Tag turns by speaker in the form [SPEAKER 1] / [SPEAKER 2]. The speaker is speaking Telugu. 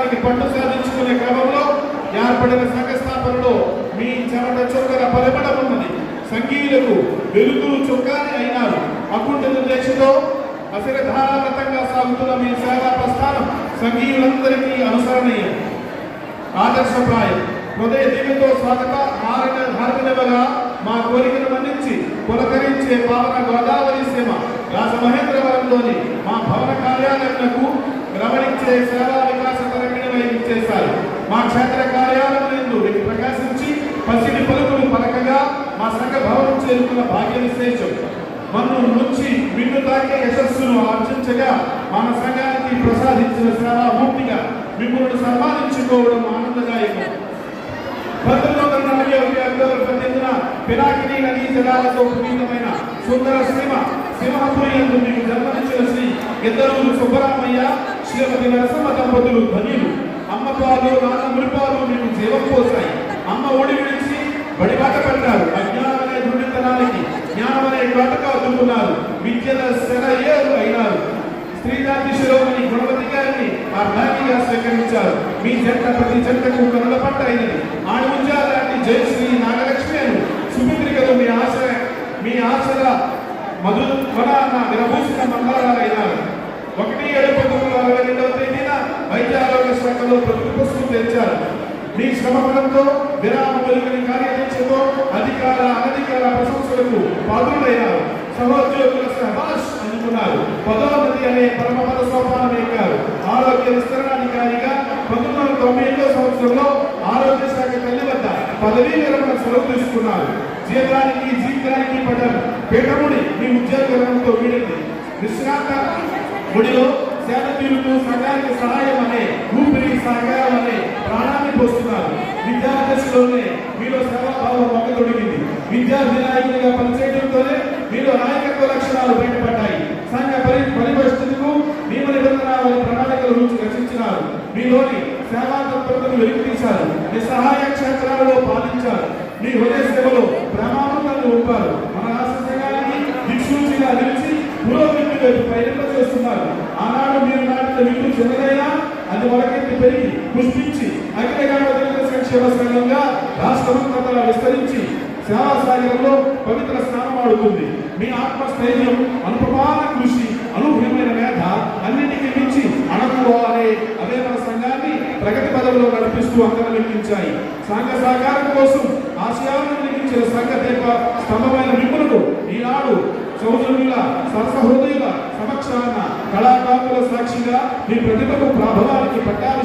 [SPEAKER 1] రాష్ట్రానికి పట్టు సాధించుకునే క్రమంలో ఏర్పడిన సంఘ స్థాపనలో మీ చెమట చుక్కల పరిమళం ఉన్నది. సంఘీయులకు వెలుగులు చుక్కాని అయినారు. అకుంఠిత దేశంలో అసిరధారాగతంగా సాగుతున్న మీ సేవా ప్రస్థానం సంఘీయులందరికీ అనుసరణీయం. ఆదర్శప్రాయం. హృదయ దీవితో స్వాగత హారణ హారనివ్వగా మా కోరికను మన్నించి పులకరించే పావన గోదావరి సీమ రాజమహేంద్రవరంలోని మా భవన కార్యాలయంకు రమణించే సేవా మా క్షేత్ర కార్యాలయంలో నందు ప్రకాశించి పసిడి పలుకులు పలకగా మా సంఘ భవనం చేరుకున్న భాగ్య విశేషం మన్ను నుంచి మిన్ను తాకే యశస్సును ఆర్జించగా మన సంఘానికి ప్రసాదించిన సేవామూర్తిగా మిమ్మల్ని సన్మానించుకోవడం ఆనందదాయకం. పంతొమ్మిది వందల నలభై ఒకటి అక్టోబర్ పద్దెనిమిదిన పినాకిని నదీ జలాలతో పునీతమైన సుందర శ్రీమ సింహపురి యందు మీకు జన్మనిచ్చిన శ్రీ ఇద్దరు సుబ్బరామయ్య శ్రీమతి నరసింహ దంపతులు ధన్యులు. అమ్మ నాన్న మురిపాలు మీకు జీవం పోసాయి అమ్మ ఓడి విడిచి బడిబాట పడ్డారు అజ్ఞానం అనే దుర్నితనానికి జ్ఞానం అనే బాటక అదుకున్నారు విద్యల శర ఏరు అయినారు స్త్రీజాతి శిరోమణి గుణవతి గారిని ఆ భాగ్యంగా స్వీకరించారు మీ జంట ప్రతి జంటకు కనుల పంట అయినది. ఆణిముంజా లాంటి జయశ్రీ నాగలక్ష్మి అని సుమిత్రికలు మీ ఆశ మీ ఆశల మధు కొన విరభూషిత మండలాలైనారు ఒకటి ఏడు పంతొమ్మిది వందల అరవై రెండవ తేదీన వైద్య ఆరోగ్య శాఖలో ప్రతి పుస్తకం తెరిచారు. మీ శ్రమ విరామ వెలుగుని కార్యదర్శితో అధికార అనధికార ప్రశంసలకు పాత్రులైనారు. సహోద్యోగుల సహబాష్ అందుకున్నారు పదోన్నతి అనే పరమపద సోపానం ఎక్కారు. ఆరోగ్య విస్తరణాధికారిగా పంతొమ్మిది వందల తొంభై ఎనిమిదో సంవత్సరంలో ఆరోగ్య శాఖ తల్లి వద్ద పదవీ విరమణ సెలవు తీసుకున్నారు. జీతానికి జీవితానికి పడ్డారు. పీఠముడి మీ ఉద్యోగ విరమణతో వీడింది. విశ్రాంత గుడిలో సేద తీరుతూ సంఘానికి సహాయం అనే ఊపిరి సహకారం అనే ప్రాణాన్ని పోస్తున్నారు. విద్యాదశలోనే మీలో సేవాభావం మొక్కతొడిగింది విద్యార్థి నాయకునిగా పనిచేయడంతోనే మీలో నాయకత్వ లక్షణాలు బయటపడ్డాయి. సంఘ పరి పరిపరిస్థితులకు నియమ నిబంధనలు ప్రణాళికల రూచి రచించినారు. మీలోని సేవా తత్పరతను వెలికితీశారు. నిస్సహాయ క్షేత్రాలలో పాలించారు. మీ హృదయ సేవలో ప్రమాణాలను ఒప్పారు. మన రాష్ట్ర సంఘానికి దిక్సూచిగా నిలిచి పురోగతి వైపు పైన చిన్నదైనా అది వరకెత్తి పెరిగి పుష్పించి అఖిలగామ దళిత సంక్షేమ సంఘంగా రాష్ట్రమంతటా విస్తరించి సేవా సాగరంలో పవిత్ర స్నానం ఆడుతుంది. మీ ఆత్మస్థైర్యం అనుపమాన కృషి అనూహ్యమైన మేధ అన్నిటికీ మించి అణకువ అనే అదే మన సంఘాన్ని ప్రగతి పదవిలో నడిపిస్తూ అంతర్లించాయి సంఘ సహకారం కోసం ఆశయాలను నిర్మించిన సంఘ దీప స్తంభమైన మిమ్మలను ఈనాడు సౌజన్యుల సరసహృదయుల సమక్షాన కళాకారుల సాక్షిగా మీ ప్రతిభకు ప్రభావానికి పట్టాభిషేకం